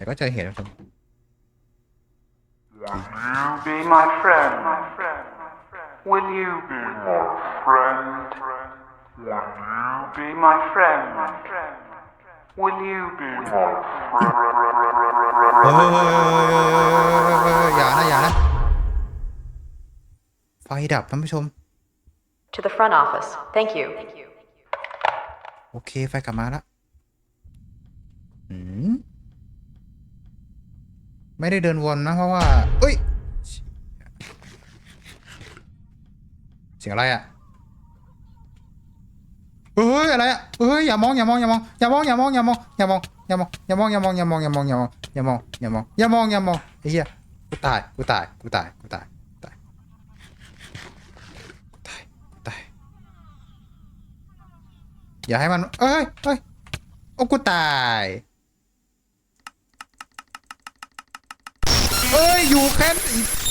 แต่ก็เจอเหตุท่านผู้ชม Be my friend. Will you be my friend? Will you be my friend? Will you be my เฮ้ย friend? อย่านะอย่านะไฟดับท่านผู้ชม To the front office. Thank you. โอเค ไฟกลับมาแล้วอืม ไม่ได้เดินวนนะเพราะว่าเอ้ย เสียงอะไรอะเฮ้ยอะไรอะเฮ้ยอย่ามองอย่ามองอย่ามองอย่ามองอย่ามองอย่ามองอย่ามองอย่ามองอย่ามองอย่ามองอย่ามองอย่ามองอย่ามองอย่ามองอย่ามองอย่ามองอย่ามองไอ้เหี้ยกูตายกูตายกูตายกูตายกูตายตายตายอย่าให้มันเอ้ยเอ้ยโอ้กูตาย you can